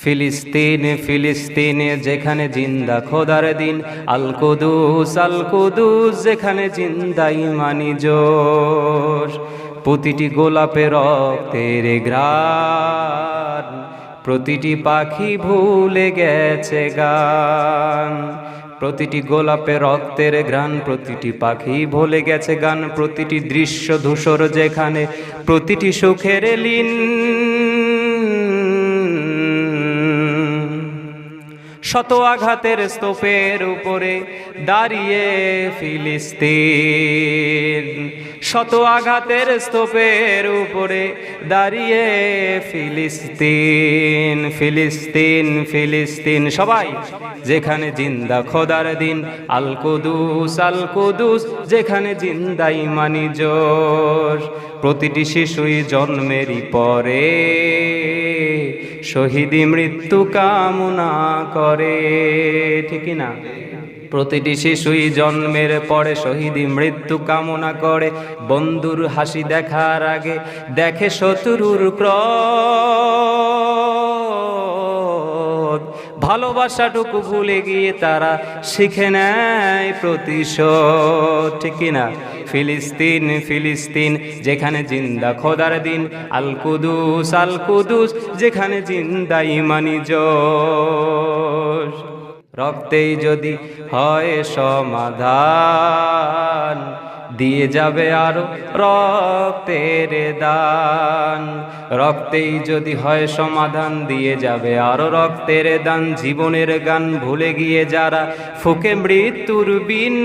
ফিলিস্তিন, ফিলিস্তিনে যেখানে জিন্দা খোদার দিন আল কুদুস আল কুদুস যেখানে জিন্দা ইমানি জোশ। প্রতিটি গোলাপে রক্তের ঘ্রাণ, প্রতিটি পাখি ভুলে গেছে গান। প্রতিটি গোলাপে রক্তের ঘ্রাণ, প্রতিটি পাখি ভুলে গেছে গান, প্রতিটি দৃশ্য ধূসর যেখানে, প্রতিটি সুখের লীন শত আঘাতের স্তূপের উপরে দাঁড়িয়ে ফিলিস্তিন। শত আঘাতের স্তূপের উপরে দাঁড়িয়ে ফিলিস্তিন ফিলিস্তিন ফিলিস্তিন। সবাই, যেখানে জিন্দা খোদার দিন আল কুদুস আল কুদুস যেখানে জিন্দা ইমানি জোর প্রতিটি শিশুই জন্মেরই পরে। শহীদি মৃত্যু কামনা করে। ঠিক না? প্রতিটি শিশুই জন্মের পরে শহীদি মৃত্যু কামনা করে। বন্ধুর হাসি দেখার আগে দেখে শত্রুর ক্রোধ ভালোবাসাটুকু ভুলে গিয়ে তারা শিখে নেয় প্রতিশোধ। ঠিক না? ফিলিস্তিন ফিলিস্তিন, যেখানে জিন্দা খোদার দিন আল কুদুস আল কুদুস যেখানে জিন্দা ইমানি রক্তেই যদি হয় সমাধান দিয়ে যাবে আরও রক্তের দান। রক্তেই যদি হয় সমাধান, দিয়ে যাবে আরও রক্তের দান। জীবনের গান ভুলে গিয়ে যারা ফুকে মৃত্যুর বিন।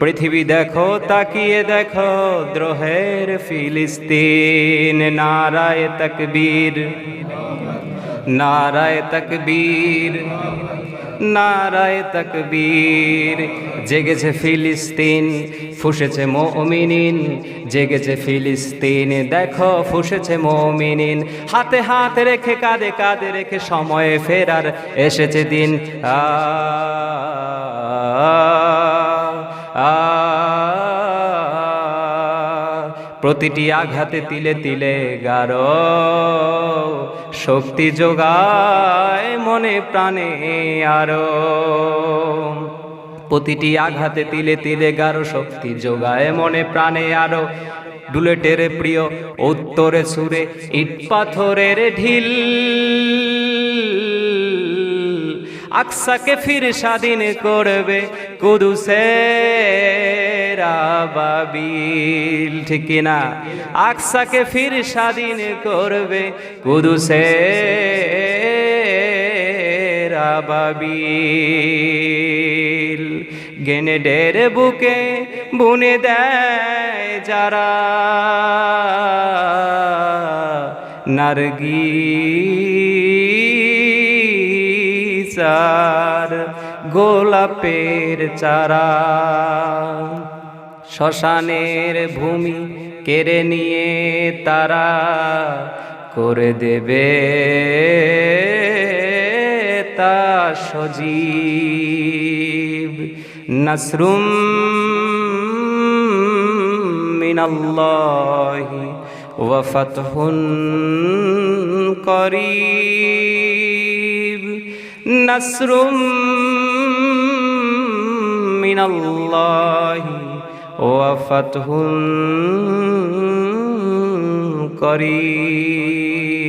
পৃথিবী দেখো, তাকিয়ে দেখো, দ্রোহের ফিলিস্তিন। নারায় তকবীর নারায় তকবীর। নারায় তকবীর। জেগেছে ফিলিস্তিন, ফুসেছে মমিনিন। জেগেছে ফিলিস্তিন, দেখো ফুসেছে মমিনিন। হাতে হাত রেখে, কাঁধে কাঁধে রেখে সময়ে ফেরার এসেছে দিন। আ আ প্রতিটি আঘাতে তিলে তিলে গার। শক্তি যোগায় মনে প্রাণে আরও। প্রতিটি আঘাতে তিলে তিলে গারো, শক্তি যোগায় মনে প্রাণে আরও। ডুলেটের প্রিয় উত্তরে সুরে, ইট পাথরের ঢিল। আকসাকে ফির স্বাধীন করবে কুদুসের আবাবিল ঠিক না আকসাকে ফির স্বাধীন করবে কুদুসের আবাবিল গেনেডের বুকে বুনে দেয় যারা নারগিসার গোলাপের চারা। শ্মশানের ভূমি কেড়ে নিয়ে তারা করে দেবে তা সজীব। নসরুম মিনাল্লাহি ওয়ফতহুন করিব। নসরুম মিনাল্লাহি وفتح قريب